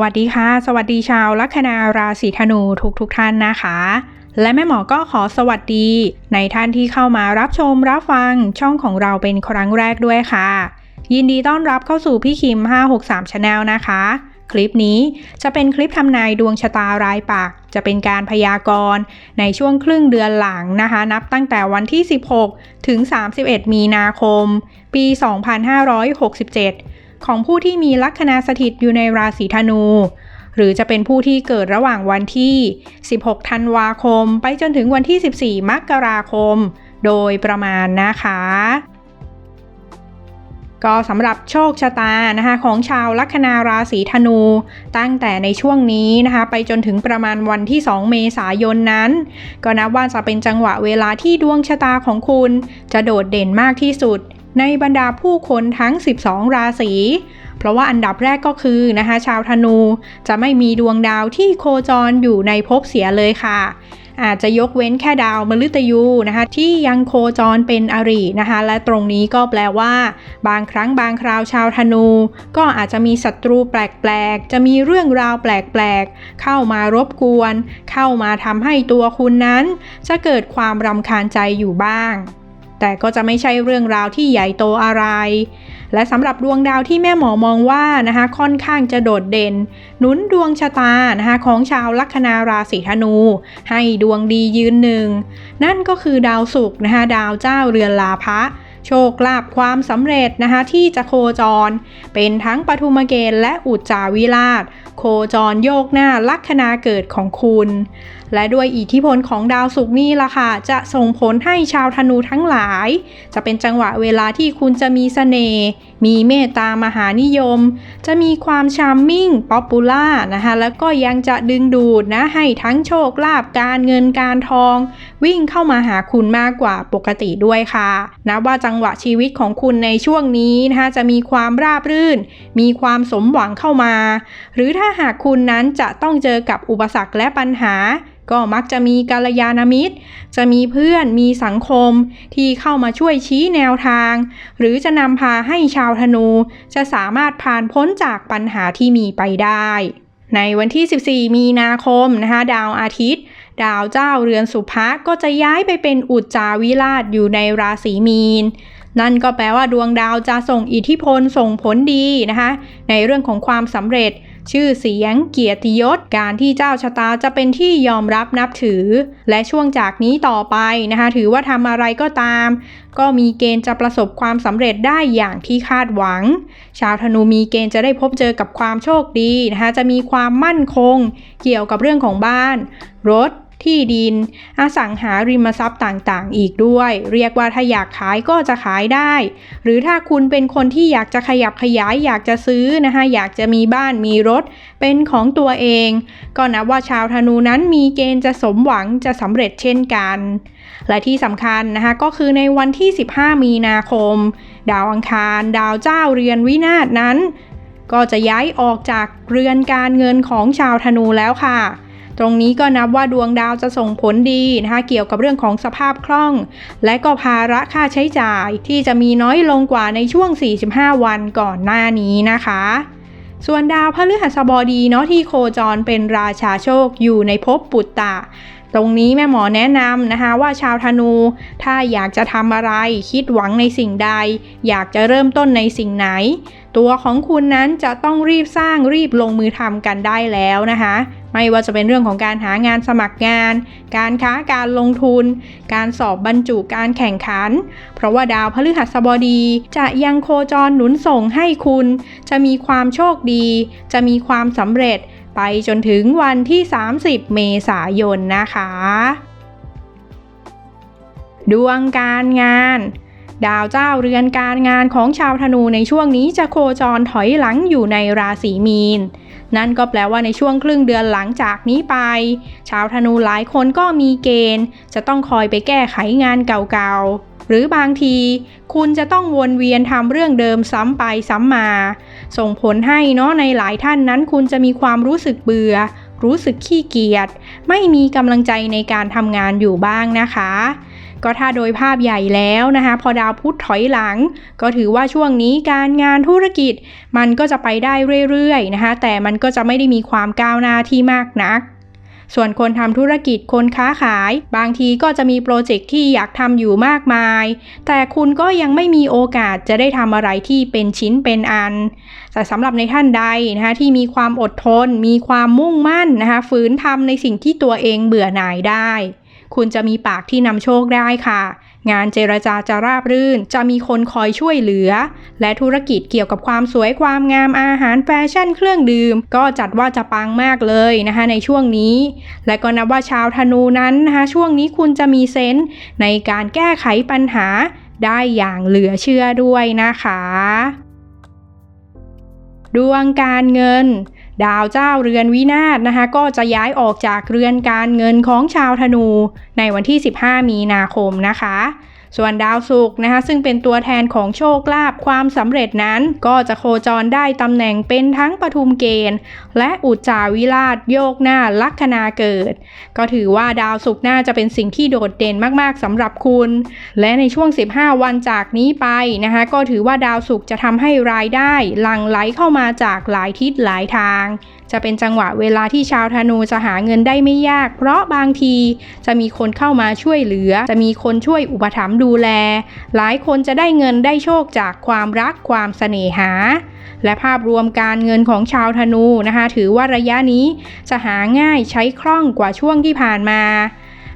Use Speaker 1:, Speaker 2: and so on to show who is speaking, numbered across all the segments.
Speaker 1: วัสดีค่ะ สวัสดีชาวลัคนาราศีธนูทุกทุกท่านนะคะ และแม่หมอก็ขอสวัสดี ในท่านที่เข้ามารับชมรับฟังช่องของเราเป็นครั้งแรกด้วยค่ะ ยินดีต้อนรับเข้าสู่พี่คิม 563 Channel นะคะ คลิปนี้จะเป็นคลิปทำนายดวงชะตารายปัก จะเป็นการพยากรณ์ในช่วงครึ่งเดือนหลังนะคะ นับตั้งแต่วันที่ 16 ถึง 31 มีนาคม ปี 2567 ของผู้ที่มีลัคนาสถิตอยู่ในราศีธนู หรือจะเป็นผู้ที่เกิดระหว่างวันที่ 16 ธันวาคม ไปจนถึงวันที่ 14 มกราคม โดยประมาณนะคะ ก็สำหรับโชคชะตานะคะของชาวลัคนาราศีธนู ตั้งแต่ในช่วงนี้นะคะไปจนถึงประมาณวันที่ 2 เมษายนนั้น ก็นับว่าจะเป็นจังหวะเวลาที่ดวงชะตาของคุณ จะโดดเด่นมากที่สุด ในบรรดาผู้คนทั้ง 12 ราศี เพราะว่าอันดับแรกก็คือนะคะ ชาวธนูจะไม่มีดวงดาวที่โคจรอยู่ในภพเสียเลยค่ะ อาจจะยกเว้นแค่ดาวมฤตยูนะคะ ที่ยังโคจรเป็นอรินะคะ และตรงนี้ก็แปลว่า บางครั้งบางคราวชาวธนู ก็อาจจะมีศัตรูแปลกๆ จะมีเรื่องราวแปลกๆ เข้ามารบกวน เข้ามาทำให้ตัวคุณนั้น จะเกิดความรำคาญใจอยู่บ้าง แต่ก็จะไม่ใช่เรื่องราวที่ใหญ่โตอะไร และสำหรับดวงดาวที่แม่หมอมองว่านะคะค่อนข้างจะโดดเด่น หนุนดวงชะตานะคะของชาวลัคนาราศีธนู ให้ดวงดียืนหนึ่ง นั่นก็คือดาวศุกร์นะคะดาวเจ้าเรือนลาภะโชคลาภความสำเร็จนะคะที่จะโคจร เป็นทั้งปฐุมเกณฑ์และอุจจาวิราช โคจรโยกหน้าลัคนาเกิดของคุณ และด้วยอิทธิพลของดาวศุกร์นี่ล่ะค่ะ จะส่งผลให้ชาวธนูทั้งหลาย จะเป็นจังหวะเวลาที่คุณจะมีเสน่ห์มีเมตตามหานิยม จะมีความชามมิ่งป๊อปปูล่านะคะแล้วก็ยังจะดึงดูดนะให้ทั้งโชคลาภการเงินการทอง วิ่งเข้ามาหาคุณมากกว่าปกติด้วยค่ะนับว่าจังหวะชีวิตของคุณในช่วงนี้นะคะจะมีความราบรื่น มีความสมหวังเข้ามา หรือถ้าหากคุณนั้นจะต้องเจอกับอุปสรรคและปัญหา ก็มักจะมีกัลยาณมิตร จะมีเพื่อนมีสังคมที่เข้ามาช่วยชี้แนวทาง หรือจะนำพาให้ชาวธนู จะสามารถผ่านพ้นจากปัญหาที่มีไปได้ ในวันที่ 14 มีนาคมนะคะดาวอาทิตย์ ดาวเจ้าเรือนสุภะก็จะย้ายไปเป็นอุจจาวิราชอยู่ในราศีมีนนั่นก็แปลว่าดวงดาวจะส่งอิทธิพลส่งผลดีนะคะ ในเรื่องของความสำเร็จ ชื่อเสียงเกียรติยศ การที่เจ้าชะตาจะเป็นที่ยอมรับนับถือ และช่วงจากนี้ต่อไปนะคะ ถือว่าทำอะไรก็ตาม ก็มีเกณฑ์จะประสบความสำเร็จได้อย่างที่คาดหวัง ชาวธนูมีเกณฑ์จะได้พบเจอกับความโชคดีนะคะ จะมีความมั่นคง เกี่ยวกับเรื่องของบ้าน รถ ที่ดิน อสังหาริมทรัพย์ต่างๆ อีกด้วย เรียกว่าถ้าอยากขายก็จะขายได้ หรือถ้าคุณเป็นคนที่อยากจะขยับขยายอยากจะซื้อนะคะอยากจะมีบ้านมีรถ เป็นของตัวเอง ก็นับว่าชาวธนูนั้นมีเกณฑ์จะสมหวังจะสำเร็จเช่นกัน และที่สำคัญนะคะก็คือในวันที่ 15 มีนาคม ดาวอังคาร ดาวเจ้าเรือนวินาศนั้น ก็จะย้ายออกจากเรือนการเงินของชาวธนูแล้วค่ะ ตรงนี้ก็นับว่าดวงดาวจะส่งผลดีนะคะเกี่ยวกับเรื่องของสภาพคล่อง และก็ภาระค่าใช้จ่ายที่จะมีน้อยลงกว่าในช่วง 45 วันก่อนหน้านี้นะคะส่วนดาวพฤหัสบดีเนาะที่โคจรเป็นราชาโชคอยู่ในภพปุตตะ ตรงนี้แม่หมอแนะนำนะคะว่าชาวธนู ถ้าอยากจะทำอะไรคิดหวังในสิ่งใด อยากจะเริ่มต้นในสิ่งไหน ตัวของคุณนั้นจะต้องรีบสร้างรีบลงมือทำกันได้แล้วนะคะ ไม่ว่าจะเป็นเรื่องของการหางานสมัครงาน การค้าการลงทุน การสอบบรรจุการแข่งขัน เพราะว่าดาวพฤหัสบดีจะยังโคจรหนุนส่งให้คุณ จะมีความโชคดี จะมีความสำเร็จไปจนถึงวันที่ 30 เมษายนนะคะ ดวงการงานดาวเจ้าเรือนการงานของชาวธนูในช่วงนี้จะโคจรถอยหลังอยู่ในราศีมีน นั่นก็แปลว่าในช่วงครึ่งเดือนหลังจากนี้ไป ชาวธนูหลายคนก็มีเกณฑ์ จะต้องคอยไปแก้ไขงานเก่าๆ หรือบางที คุณจะต้องวนเวียนทำเรื่องเดิมซ้ำไปซ้ำมา ส่งผลให้เนาะในหลายท่านนั้น คุณจะมีความรู้สึกเบื่อ รู้สึกขี้เกียจ ไม่มีกำลังใจในการทำงานอยู่บ้างนะคะ ก็ถ้าโดยภาพใหญ่แล้วนะคะ พอดาวพุธถอยหลัง ก็ถือว่าช่วงนี้การงานธุรกิจ มันก็จะไปได้เรื่อยๆนะคะ แต่มันก็จะไม่ได้มีความก้าวหน้าที่มากนัก ส่วนคนทำธุรกิจคนค้าขาย บางทีก็จะมีโปรเจกต์ที่อยากทำอยู่มากมาย แต่คุณก็ยังไม่มีโอกาสจะได้ทำอะไรที่เป็นชิ้นเป็นอัน แต่สำหรับในท่านใดนะคะที่มีความอดทน มีความมุ่งมั่นนะคะฝืนทำในสิ่งที่ตัวเองเบื่อหน่ายได้ คุณจะมีปากที่นำโชคได้ค่ะ งานเจรจาจะราบรื่น จะมีคนคอยช่วยเหลือ และธุรกิจเกี่ยวกับความสวยความงามอาหารแฟชั่นเครื่องดื่ม ก็จัดว่าจะปังมากเลยนะคะในช่วงนี้ และก็นับว่าชาวธนูนั้นนะคะช่วงนี้คุณจะมีเซนส์ในการแก้ไขปัญหาได้อย่างเหลือเชื่อด้วยนะคะ ดวงการเงิน ดาวเจ้าเรือนวินาศนะคะ ก็จะย้ายออกจากเรือนการเงินของชาวธนู ในวันที่ 15 มีนาคมนะคะ ส่วนดาวศุกร์นะคะซึ่งเป็นตัวแทนของโชคลาภความสำเร็จนั้น ก็จะโคจรได้ตำแหน่งเป็นทั้งปทุมเกณฑ์ และอุจจาวิราชโยกหน้าลัคนาเกิด ก็ถือว่าดาวศุกร์น่าจะเป็นสิ่งที่โดดเด่นมากๆสำหรับคุณ และในช่วง 15 วันจากนี้ไปนะคะก็ถือว่าดาวศุกร์จะทำให้รายได้หลั่งไหลเข้ามาจากหลายทิศหลายทาง จะเป็นจังหวะเวลาที่ชาวธนูจะหาเงินได้ไม่ยาก เพราะบางทีจะมีคนเข้ามาช่วยเหลือ จะมีคนช่วยอุปถัมภ์ดูแล หลายคนจะได้เงินได้โชคจากความรักความเสน่หา และภาพรวมการเงินของชาวธนูนะคะ ถือว่าระยะนี้จะหาง่ายใช้คล่องกว่าช่วงที่ผ่านมา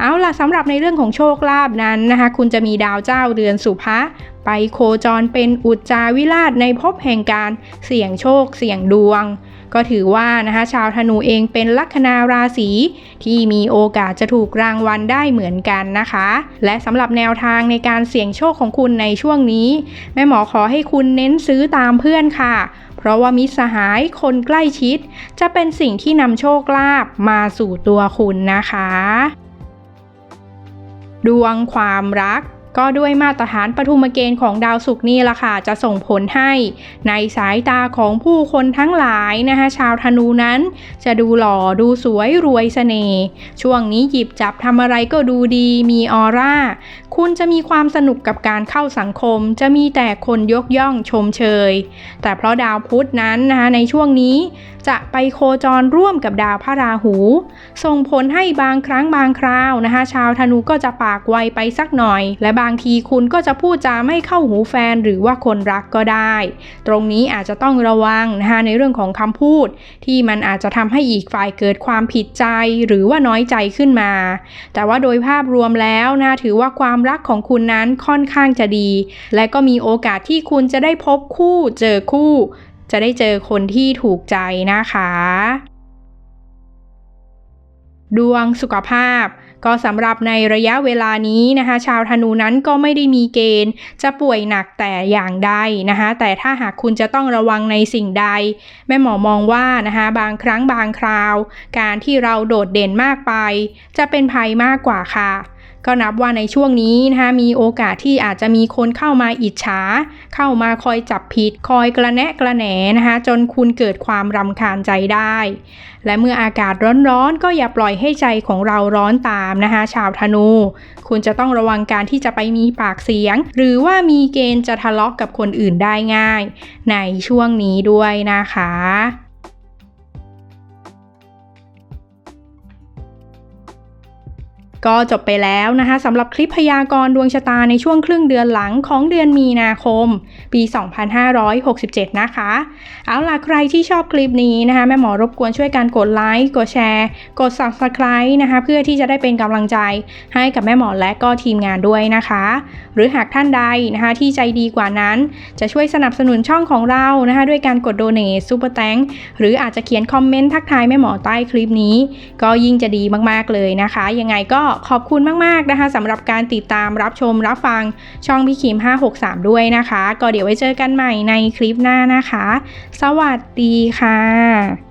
Speaker 1: เอาล่ะสำหรับในเรื่องของโชคลาภนั้นนะคะ คุณจะมีดาวเจ้าเรือนสุภะไปโคจรเป็นอุจจาวิราชในภพแห่งการเสี่ยงโชคเสี่ยงดวง ก็ถือว่านะคะชาวธนูเองเป็นลัคนาราศีที่มีโอกาสจะถูกรางวัลได้เหมือนกันนะคะ และสำหรับแนวทางในการเสี่ยงโชคของคุณในช่วงนี้ แม่หมอขอให้คุณเน้นซื้อตามเพื่อนค่ะเพราะว่ามิตรสหายคนใกล้ชิด จะเป็นสิ่งที่นำโชคลาภมาสู่ตัวคุณนะคะ ดวงความรัก ก็ด้วยมาตรฐานปฐุมเกณฑ์ของดาวศุกร์นี่ละค่ะจะส่งผลให้ ในสายตาของผู้คนทั้งหลายนะคะชาวธนูนั้น จะดูหล่อดูสวยรวยเสน่ห์ช่วงนี้หยิบจับทำอะไรก็ดูดีมีออร่า คุณจะมีความสนุกกับการเข้าสังคม จะมีแต่คนยกย่องชมเชย แต่เพราะดาวพุธนั้นนะคะในช่วงนี้จะไปโคจรร่วมกับดาวพระราหู ส่งผลให้บางครั้งบางคราวนะคะชาวธนูก็จะปากไวไปสักหน่อย และบางางทีคุณก็จะพูดจาไม่เข้าหูแฟนหรือว่าคนรักก็ได้ ตรงนี้อาจจะต้องระวังนะคะในเรื่องของคำพูด ที่มันอาจจะทำให้อีกฝ่ายเกิดความผิดใจหรือว่าน้อยใจขึ้นมา แต่ว่าโดยภาพรวมแล้วนะถือว่าความรักของคุณนั้นค่อนข้างจะดี และก็มีโอกาสที่คุณจะได้พบคู่เจอคู่ จะได้เจอคนที่ถูกใจนะคะ ดวงสุขภาพ ก็สำหรับในระยะเวลานี้นะคะ ชาวธนูนั้นก็ไม่ได้มีเกณฑ์ จะป่วยหนักแต่อย่างใดนะคะ แต่ถ้าหากคุณจะต้องระวังในสิ่งใด แม่หมอมองว่านะคะบางครั้งบางคราว การที่เราโดดเด่นมากไป จะเป็นภัยมากกว่าค่ะ ก็นับว่าในช่วงนี้นะคะมีโอกาสที่อาจจะมีคนเข้ามาอิจฉา เข้ามาคอยจับผิด คอยกระแนะกระแหนนะคะจนคุณเกิดความรำคาญใจได้ และเมื่ออากาศร้อนๆ ก็อย่าปล่อยให้ใจของเราร้อนตามนะคะชาวธนู คุณจะต้องระวังการที่จะไปมีปากเสียง หรือว่ามีเกณฑ์จะทะเลาะกกับคนอื่นได้ง่าย ในช่วงนี้ด้วยนะคะ ก็จบไปแล้วนะคะสำหรับคลิปพยากรณ์ดวงชะตาในช่วงครึ่งเดือนหลังของเดือนมีนาคม ปี 2567 นะคะ เอาล่ะใครที่ชอบคลิปนี้นะคะแม่หมอรบกวนช่วยกันกดไลค์กดแชร์ กด subscribe นะคะเพื่อที่จะได้เป็นกำลังใจให้กับแม่หมอและก็ทีมงานด้วยนะคะ หรือหากท่านใดนะคะที่ใจดีกว่านั้น จะช่วยสนับสนุนช่องของเรานะคะด้วยการกด donate super thank หรืออาจจะเขียนคอมเมนต์ทักทายแม่หมอใต้คลิปนี้ ก็ยิ่งจะดีมากๆเลยนะคะ ยังไงก็ขอบคุณมากๆนะคะสำหรับการติดตามรับชมรับฟังช่องพี่คิม 563 ด้วยนะคะ ก็เดี๋ยวไว้เจอกันใหม่ในคลิปหน้านะคะ สวัสดีค่ะ